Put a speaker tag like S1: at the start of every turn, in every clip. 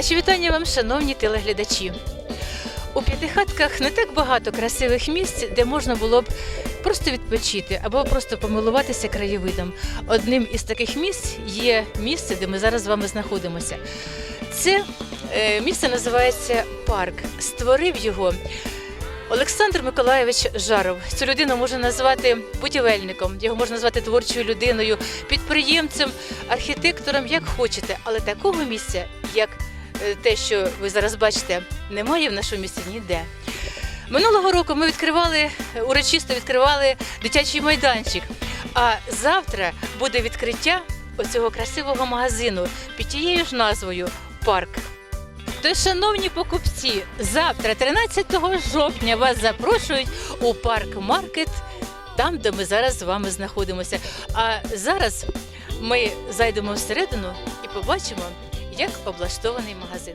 S1: Наші вітання вам, шановні телеглядачі. У п'ятихатках не так багато красивих місць, де можна було б просто відпочити або просто помилуватися краєвидом. Одним із таких місць є місце, де ми зараз з вами знаходимося. Це е, місце називається парк. Створив його Олександр Миколаєвич Жаров. Цю людину можна назвати будівельником, його можна назвати творчою людиною, підприємцем, архітектором, як хочете. Але такого місця, як те, що ви зараз бачите, немає в нашому місті ніде. Минулого року ми відкривали урочисто відкривали дитячий майданчик. А завтра буде відкриття оцього красивого магазину під тією ж назвою Парк. Тож, шановні покупці, завтра, 13 жовтня, вас запрошують у парк Маркет, там, де ми зараз з вами знаходимося. А зараз ми зайдемо всередину і побачимо, як облаштований магазин.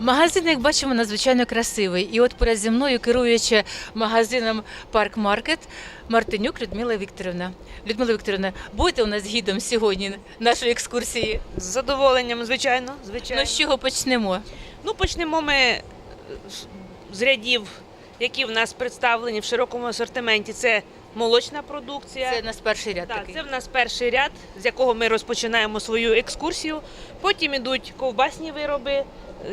S1: Магазин, як бачимо, надзвичайно красивий. І от поряд зі мною керуючи магазином Парк Маркет Мартинюк Людмила Вікторівна. Людмила Вікторівна, будете у нас гідом сьогодні нашої екскурсії.
S2: З задоволенням, звичайно. звичайно.
S1: Ну з чого почнемо?
S2: Ну, почнемо ми з- з рядів, які в нас представлені в широкому асортименті. Це молочна продукція.
S1: Це в нас перший ряд
S2: Так,
S1: такий.
S2: це в нас перший ряд, з якого ми розпочинаємо свою екскурсію. Потім ідуть ковбасні вироби.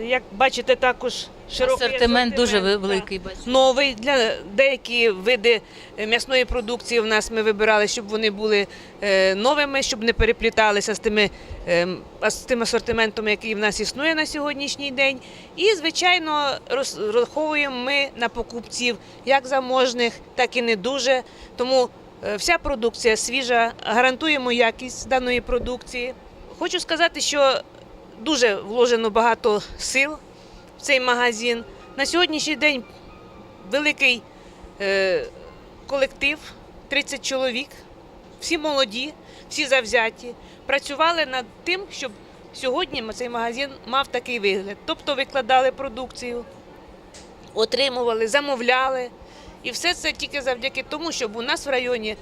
S2: Як бачите, також широкий
S1: Асортимент дуже великий. Бачу.
S2: Новий для деякі види е, м'ясної продукції в нас ми вибирали, щоб вони були е, новими, щоб не перепліталися з тими е, а- з тим асортиментом, який в нас існує на сьогоднішній день. І звичайно розраховуємо ми на покупців як заможних, так і не дуже. Тому е, вся продукція свіжа, гарантуємо якість даної продукції. Хочу сказати, що дуже вложено багато сил цей магазин. На сьогоднішній день великий е, колектив, 30 чоловік, всі молоді, всі завзяті. Працювали над тим, щоб сьогодні цей магазин мав такий вигляд. Тобто викладали продукцію, отримували, замовляли. І все це тільки завдяки тому, щоб у нас в районі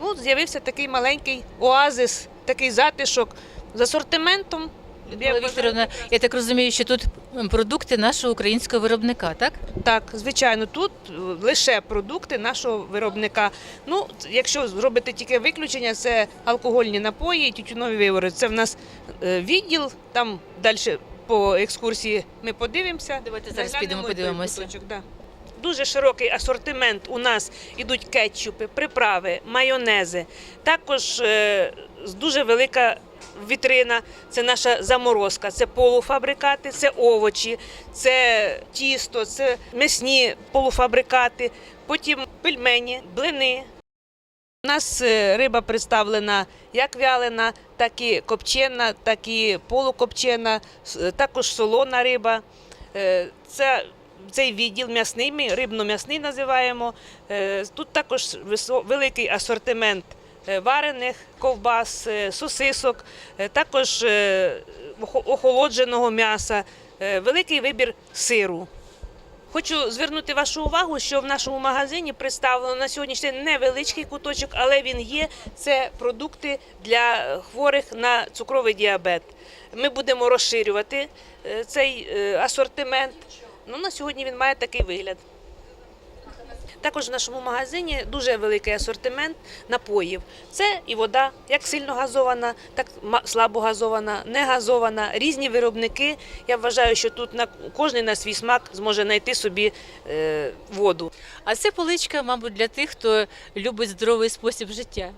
S2: ну, з'явився такий маленький оазис, такий затишок з асортиментом.
S1: Людмила
S2: Я
S1: я так розумію, що тут продукти нашого українського виробника, так?
S2: Так, звичайно, тут е, лише продукти нашого виробника. Ну, якщо зробити тільки виключення, це алкогольні напої, тютюнові вивори. Це в нас е, відділ, там далі по екскурсії ми подивимося.
S1: Давайте зараз підемо подивимося.
S2: куточок, да. Дуже широкий асортимент. У нас ідуть кетчупи, приправи, майонези. Також е, дуже велика вітрина. Це наша заморозка, це полуфабрикати, це овочі, це тісто, це м'ясні полуфабрикати, потім пельмені, блини. У нас е, риба представлена як вялена, так і копчена, так і полукопчена, також солона риба. Е, Це цей відділ м'ясний, ми рибно-м'ясний називаємо. Е, Тут також великий асортимент е, варених ковбас, е, сосисок, е, також е, охолодженого м'яса, е, великий вибір сиру. Хочу звернути вашу увагу, що в нашому магазині представлено на сьогоднішній день невеличкий куточок, але він є. Це продукти для хворих на цукровий діабет. Ми будемо розширювати е, цей е, асортимент. Ну, на сьогодні він має такий вигляд. Також в нашому магазині дуже великий асортимент напоїв. Це і вода, як сильно газована, так слабо газована, не газована, різні виробники. Я вважаю, що тут на кожен на свій смак зможе знайти собі е, воду.
S1: А це поличка, мабуть, для тих, хто любить здоровий спосіб життя.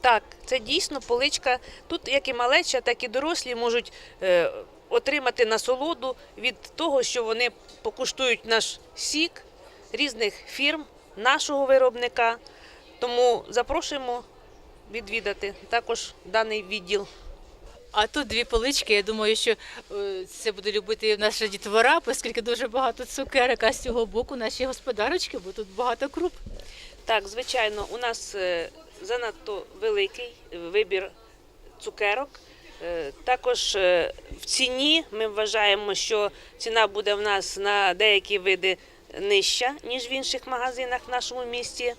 S2: Так, це дійсно поличка. Тут як і малеча, так і дорослі можуть е, отримати насолоду від того, що вони покуштують наш сік різних фірм, нашого виробника. Тому запрошуємо відвідати також даний відділ.
S1: А тут дві полички. Я думаю, що е, це буде любити наша дітвора, оскільки дуже багато цукерок, а з цього боку наші господарочки, бо тут багато круп.
S2: Так, звичайно, у нас е, занадто великий вибір цукерок. Е, Також е, в ціні ми вважаємо, що ціна буде в нас на деякі види нижча, ніж в інших магазинах в нашому місті.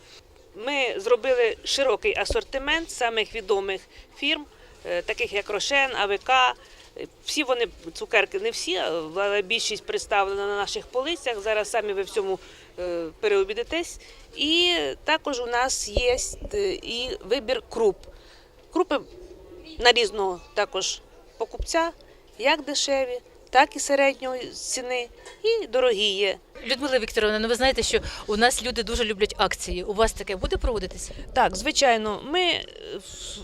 S2: Ми зробили широкий асортимент самих відомих фірм, е, таких як Рошен, АВК, Всі вони цукерки, не всі, але більшість представлена на наших полицях. Зараз самі ви в цьому е, переобідетесь. І також у нас є е, і вибір круп. Крупи на різного також покупця, як дешеві, так і середньої ціни, і дорогі є.
S1: Людмила Вікторовна, ну ви знаєте, що у нас люди дуже люблять акції. У вас таке буде проводитися?
S2: Так, звичайно, ми е,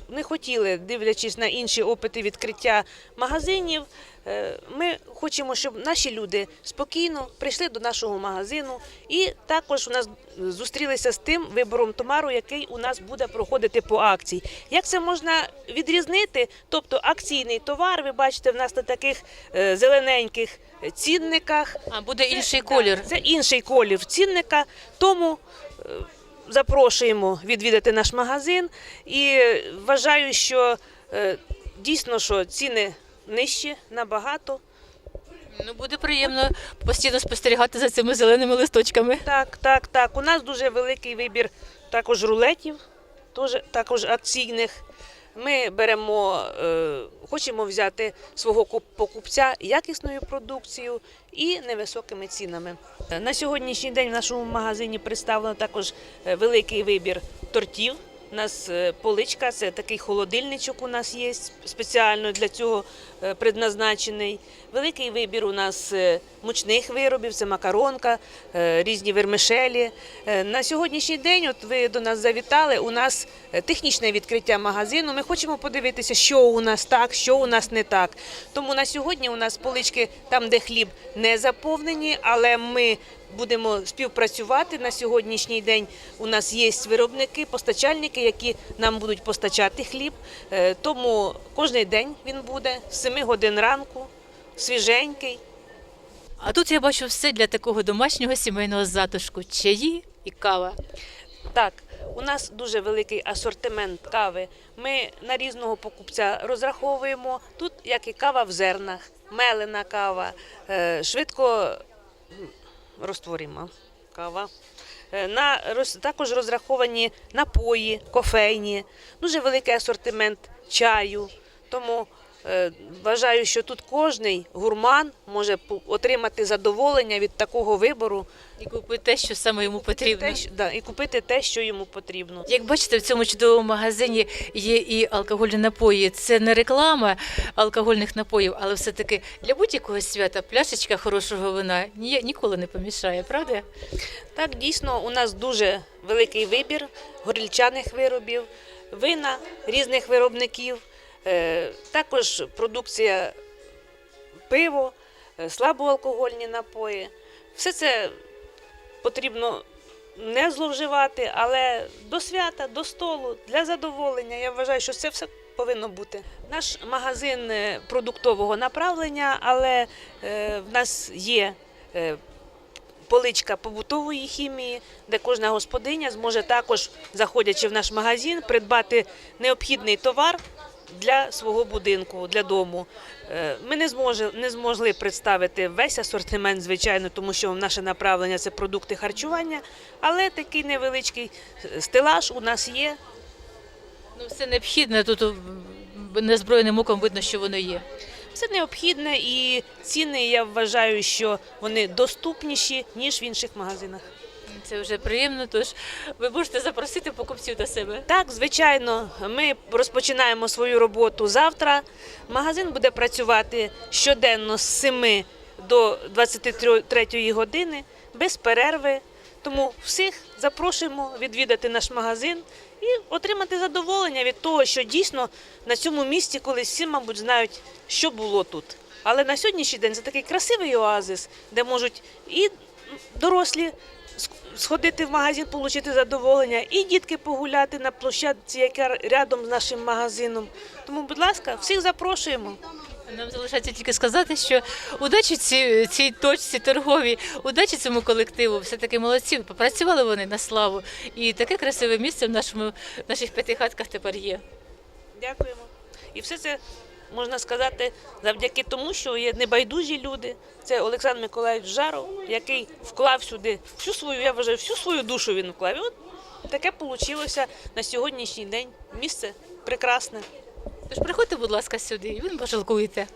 S2: не хотіли, дивлячись на інші опити відкриття магазинів. е, Ми хочемо, щоб наші люди спокійно прийшли до нашого магазину і також у нас зустрілися з тим вибором товару, який у нас буде проходити по акції. Як це можна відрізнити? Тобто акційний товар, ви бачите, в нас на таких е, зелененьких цінниках.
S1: А буде інший колір.
S2: Це інший колір цінника, тому е, запрошуємо відвідати наш магазин і вважаю, що е, дійсно що ціни нижчі набагато.
S1: Ну буде приємно постійно спостерігати за цими зеленими листочками.
S2: Так, так, так. У нас дуже великий вибір також рулетів, також акційних. Ми беремо, е, хочемо взяти свого покупця якісною продукцією і невисокими цінами. На сьогоднішній день в нашому магазині представлено також е, великий вибір тортів. У нас е, поличка, це такий холодильничок у нас є спеціально для цього е, предназначений. Великий вибір у нас е, мучних виробів, це макаронка, різні вермишелі. На сьогоднішній день, от ви до нас завітали, у нас технічне відкриття магазину. Ми хочемо подивитися, що у нас так, що у нас не так. Тому на сьогодні у нас полички там, де хліб не заповнені, але ми будемо співпрацювати на сьогоднішній день. У нас є виробники, постачальники, які нам будуть постачати хліб. Е, Тому кожен день він буде з 7 годин ранку, свіженький.
S1: А тут я бачу все для такого домашнього сімейного затишку: чаї і кава.
S2: Так, у нас дуже великий асортимент кави. Ми на різного покупця розраховуємо. Тут як і кава в зернах, мелена кава, е, швидко розтворима кава. Е, На також розраховані напої, кофейні, дуже великий асортимент чаю. Тому вважаю, що тут кожний гурман може отримати задоволення від такого вибору
S1: І купити те, що саме йому потрібно.
S2: те, що- да, і купити те, що йому потрібно.
S1: Як бачите, в цьому чудовому магазині є і алкогольні напої. Це не реклама алкогольних напоїв, але все-таки для будь-якого свята пляшечка хорошого вина ні, ніколи не помішає, правда?
S2: Так, дійсно, у нас дуже великий вибір горільчаних виробів, вина різних виробників, е, також продукція пиво, е, слабоалкогольні напої. Все це потрібно не зловживати, але до свята, до столу, для задоволення. Я вважаю, що це все повинно бути. Наш магазин е, продуктового направлення, але е, в нас є. е, поличка побутової хімії, де кожна господиня зможе також, заходячи в наш магазин, придбати необхідний товар для свого будинку, для дому. Е, Ми не зможе, не змогли представити весь асортимент, звичайно, тому що наше направлення це продукти харчування, але такий невеличкий стелаж у нас є.
S1: Ну, все необхідне тут м, незброєним оком видно, що воно є.
S2: Все необхідне і ціни, я вважаю, що вони доступніші, ніж в інших магазинах.
S1: Це вже приємно, тож ви можете запросити покупців до себе.
S2: Так, звичайно, ми розпочинаємо свою роботу завтра. Магазин буде працювати щоденно з 7 до 23 години без перерви. Тому всіх запрошуємо відвідати наш магазин і отримати задоволення від того, що дійсно на цьому місці колись всі, мабуть, знають, що було тут. Але на сьогоднішній день це такий красивий оазис, де можуть і дорослі сходити в магазин, отримати задоволення, і дітки погуляти на площадці, яка рядом з нашим магазином. Тому, будь ласка, всіх запрошуємо.
S1: Нам залишається тільки сказати, що удачі цій, цій точці торговій, удачі цьому колективу. Все таки молодці. Попрацювали вони на славу. І таке красиве місце в нашому в наших п'ятихатках тепер є.
S2: Дякуємо. І все це можна сказати завдяки тому, що є небайдужі люди. Це Олександр Миколаївич Жаров, який вклав сюди всю свою, я вважаю, всю свою душу він вклав. І от таке вийшло на сьогоднішній день. Місце прекрасне.
S1: Тож приходьте, будь ласка, сюди, і ви пожалкуєте.